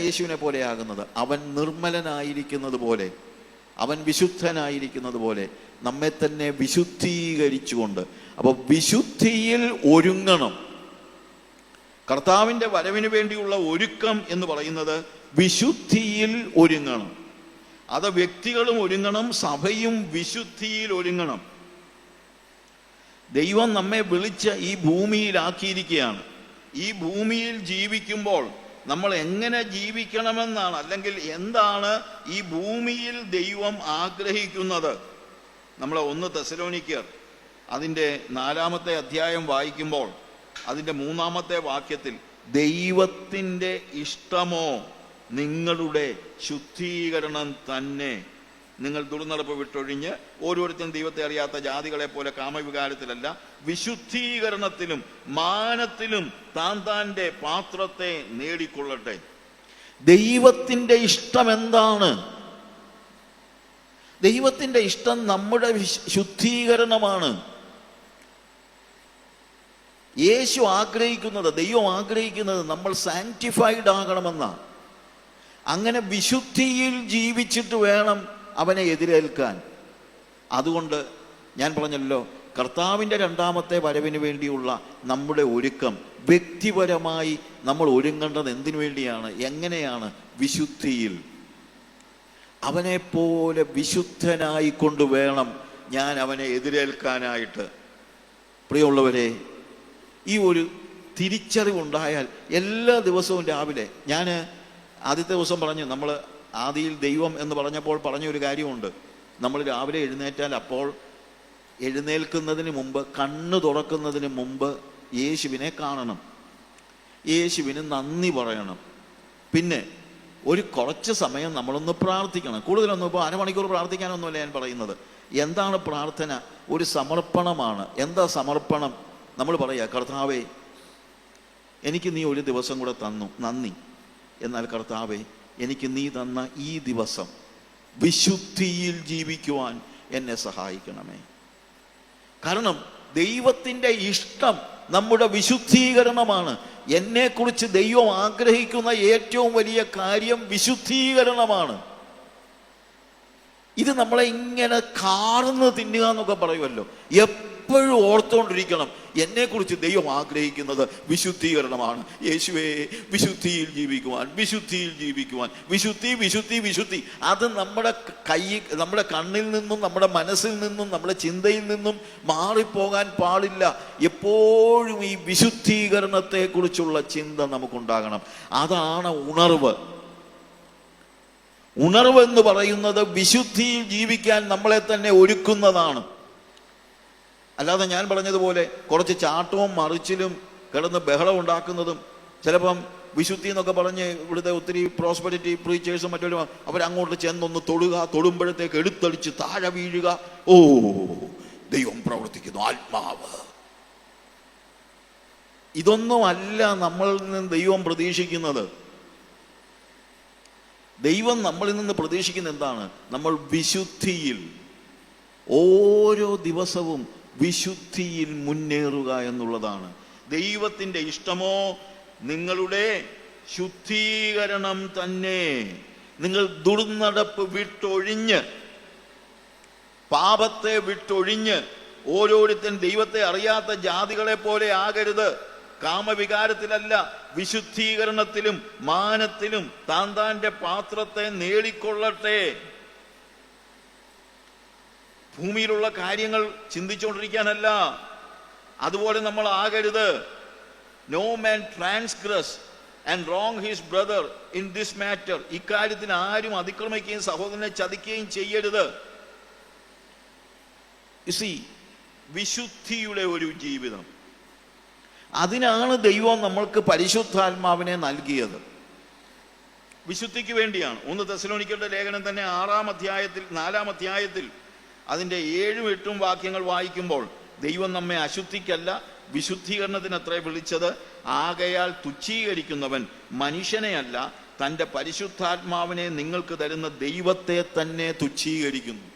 യേശുവിനെ പോലെയാകുന്നത്. അവൻ നിർമ്മലനായിരിക്കുന്നത് പോലെ അവൻ വിശുദ്ധനായിരിക്കുന്നത് പോലെ നമ്മെ തന്നെ വിശുദ്ധീകരിച്ചുകൊണ്ട്. അപ്പോൾ വിശുദ്ധിയിൽ ഒരുങ്ങണം. കർത്താവിന്റെ വരവിന് വേണ്ടിയുള്ള ഒരുക്കം എന്ന് പറയുന്നത് വിശുദ്ധിയിൽ ഒരുങ്ങണം. അത് വ്യക്തികളും ഒരുങ്ങണം സഭയും വിശുദ്ധിയിൽ ഒരുങ്ങണം. ദൈവം നമ്മെ വിളിച്ച് ഈ ഭൂമിയിലാക്കിയിരിക്കുകയാണ്. ഈ ഭൂമിയിൽ ജീവിക്കുമ്പോൾ നമ്മൾ എങ്ങനെ ജീവിക്കണമെന്നാണ്. അല്ലെങ്കിൽ എന്താണ് ഈ ഭൂമിയിൽ ദൈവം ആഗ്രഹിക്കുന്നത്? നമ്മൾ ഒന്ന് തെസലോനിക്കർ അതിന്റെ നാലാമത്തെ അധ്യായം വായിക്കുമ്പോൾ അതിന്റെ മൂന്നാമത്തെ വാക്യത്തിൽ ദൈവത്തിന്റെ ഇഷ്ടമോ നിങ്ങളുടെ ശുദ്ധീകരണം തന്നെ? നിങ്ങൾ ദുർനടപ്പ് വിട്ടൊഴിഞ്ഞ് ഓരോരുത്തരും ദൈവത്തെ അറിയാത്ത ജാതികളെ പോലെ കാമവികാരത്തിലല്ല വിശുദ്ധീകരണത്തിലും മാനത്തിലും താൻ താന്റെ പാത്രത്തെ നേടിക്കൊള്ളട്ടെ. ദൈവത്തിന്റെ ഇഷ്ടം എന്താണ്? ദൈവത്തിന്റെ ഇഷ്ടം നമ്മുടെ ശുദ്ധീകരണമാണ്. യേശു ആഗ്രഹിക്കുന്നത് ദൈവം ആഗ്രഹിക്കുന്നത് നമ്മൾ സാങ്ക്ടിഫൈഡ് ആകണമെന്നാണ്. അങ്ങനെ വിശുദ്ധിയിൽ ജീവിച്ചിട്ട് വേണം അവനെ എതിരേൽക്കാൻ. അതുകൊണ്ട് ഞാൻ പറഞ്ഞല്ലോ കർത്താവിന്റെ രണ്ടാമത്തെ വരവിന് വേണ്ടിയുള്ള നമ്മുടെ ഒരുക്കം വ്യക്തിപരമായി നമ്മൾ ഒരുങ്ങേണ്ടത് എന്തിനു വേണ്ടിയാണ്? എങ്ങനെയാണ്? വിശുദ്ധിയിൽ. അവനെപ്പോലെ വിശുദ്ധനായിക്കൊണ്ട് വിശുദ്ധനായി കൊണ്ട് വേണം ഞാൻ അവനെ എതിരേൽക്കാനായിട്ട്. പ്രിയമുള്ളവരെ ഈ ഒരു തിരിച്ചറിവുണ്ടായാൽ എല്ലാ ദിവസവും രാവിലെ ഞാൻ ആദ്യത്തെ ദിവസം പറഞ്ഞു നമ്മൾ ആദിയിൽ ദൈവം എന്ന് പറഞ്ഞപ്പോൾ പറഞ്ഞൊരു കാര്യമുണ്ട്. നമ്മൾ രാവിലെ എഴുന്നേറ്റാൽ അപ്പോൾ എഴുന്നേൽക്കുന്നതിന് മുമ്പ് കണ്ണ് തുറക്കുന്നതിന് മുമ്പ് യേശുവിനെ കാണണം. യേശുവിന് നന്ദി പറയണം. പിന്നെ ഒരു കുറച്ച് സമയം നമ്മളൊന്ന് പ്രാർത്ഥിക്കണം. കൂടുതലൊന്നും ഇപ്പോൾ അരമണിക്കൂർ പ്രാർത്ഥിക്കാനൊന്നുമല്ല ഞാൻ പറയുന്നത്. എന്താണ് പ്രാർത്ഥന? ഒരു സമർപ്പണമാണ്. എന്താ സമർപ്പണം? നമ്മൾ പറയുക കർത്താവേ എനിക്ക് നീ ഒരു ദിവസം കൂടെ തന്നു. നന്ദി. എന്നാൽ കർത്താവെ എനിക്ക് നീ തന്ന ഈ ദിവസം വിശുദ്ധിയിൽ ജീവിക്കുവാൻ എന്നെ സഹായിക്കണമേ. കാരണം ദൈവത്തിന്റെ ഇഷ്ടം നമ്മുടെ വിശുദ്ധീകരണമാണ്. എന്നെക്കുറിച്ച് ദൈവം ആഗ്രഹിക്കുന്ന ഏറ്റവും വലിയ കാര്യം വിശുദ്ധീകരണമാണ്. ഇത് നമ്മളെ ഇങ്ങനെ കാർന്ന് തിന്നുക എന്നൊക്കെ പറയുമല്ലോ. എപ്പോഴും ഓർത്തുകൊണ്ടിരിക്കണം എന്നെക്കുറിച്ച് ദൈവം ആഗ്രഹിക്കുന്നത് വിശുദ്ധീകരണമാണ്. യേശുവേ വിശുദ്ധിയിൽ ജീവിക്കുവാൻ വിശുദ്ധിയിൽ ജീവിക്കുവാൻ. വിശുദ്ധി വിശുദ്ധി വിശുദ്ധി. അത് നമ്മുടെ കൈ നമ്മുടെ കണ്ണിൽ നിന്നും നമ്മുടെ മനസ്സിൽ നിന്നും നമ്മുടെ ചിന്തയിൽ നിന്നും മാറിപ്പോകാൻ പാടില്ല. എപ്പോഴും ഈ വിശുദ്ധീകരണത്തെക്കുറിച്ചുള്ള ചിന്ത നമുക്കുണ്ടാകണം. അതാണ് ഉണർവ്. ഉണർവ് എന്ന് പറയുന്നത് വിശുദ്ധിയിൽ ജീവിക്കാൻ നമ്മളെ തന്നെ ഒരുക്കുന്നതാണ്. അല്ലാതെ ഞാൻ പറഞ്ഞതുപോലെ കുറച്ച് ചാട്ടവും മറിച്ചിലും കിടന്ന് ബഹളം ഉണ്ടാക്കുന്നതും ചിലപ്പം വിശുദ്ധി എന്നൊക്കെ പറഞ്ഞ് ഇവിടുത്തെ ഒത്തിരി പ്രോസ്പെരിറ്റി പ്രീച്ചേഴ്സും മറ്റൊരു അവരങ്ങോട്ട് ചെന്നൊന്ന് തൊടുക തൊടുമ്പോഴത്തേക്ക് എടുത്തടിച്ച് താഴെ വീഴുക. ഓ ദൈവം പ്രവർത്തിക്കുന്നു ആത്മാവ്. ഇതൊന്നുമല്ല നമ്മളിൽ നിന്ന് ദൈവം പ്രതീക്ഷിക്കുന്നത്. ദൈവം നമ്മളിൽ നിന്ന് പ്രതീക്ഷിക്കുന്ന എന്താണ്? നമ്മൾ വിശുദ്ധിയിൽ ഓരോ ദിവസവും വിശുദ്ധിയിൽ മുന്നേറുക എന്നുള്ളതാണ്. ദൈവത്തിന്റെ ഇഷ്ടമോ? നിങ്ങളുടെ ശുദ്ധീകരണം തന്നെ. നിങ്ങൾ ദുർനടപ്പ് വിട്ടൊഴിഞ്ഞ് പാപത്തെ വിട്ടൊഴിഞ്ഞ് ഓരോരുത്തൻ ദൈവത്തെ അറിയാത്ത ജാതികളെ പോലെ ആകരുത്. കാമവികാരത്തിലല്ല വിശുദ്ധീകരണത്തിലും മാനത്തിലും താൻ താന്റെ പാത്രത്തെ നേടിക്കൊള്ളട്ടെ. ഭൂമിയിലുള്ള കാര്യങ്ങൾ ചിന്തിച്ചുകൊണ്ടിരിക്കാനല്ല അതുപോലെ നമ്മൾ ആകരുത്. No man transgress and wrong his brother in this matter ഇക്കാര്യത്തിന് ആരും അതിക്രമിക്കുകയും സഹോദരനെ ചതിക്കുകയും ചെയ്യരുത്. വിശുദ്ധിയുടെ ഒരു ജീവിതം. അതിനാണ് ദൈവം നമ്മൾക്ക് പരിശുദ്ധാത്മാവിനെ നൽകിയത്. വിശുദ്ധിക്ക് വേണ്ടിയാണ്. ഒന്ന് തെസലോനിക്കരുടെ ലേഖനം തന്നെ ആറാം അധ്യായത്തിൽ നാലാം അധ്യായത്തിൽ അതിന്റെ ഏഴും എട്ടും വാക്യങ്ങൾ വായിക്കുമ്പോൾ ദൈവം നമ്മെ അശുദ്ധിക്കല്ല വിശുദ്ധീകരണത്തിനത്രേ വിളിച്ചത്. ആകയാൽ തുച്ഛീകരിക്കുന്നവൻ മനുഷ്യനെയല്ല തന്റെ പരിശുദ്ധാത്മാവിനെ നിങ്ങൾക്ക് തരുന്ന ദൈവത്തെ തന്നെ തുച്ഛീകരിക്കുന്നു.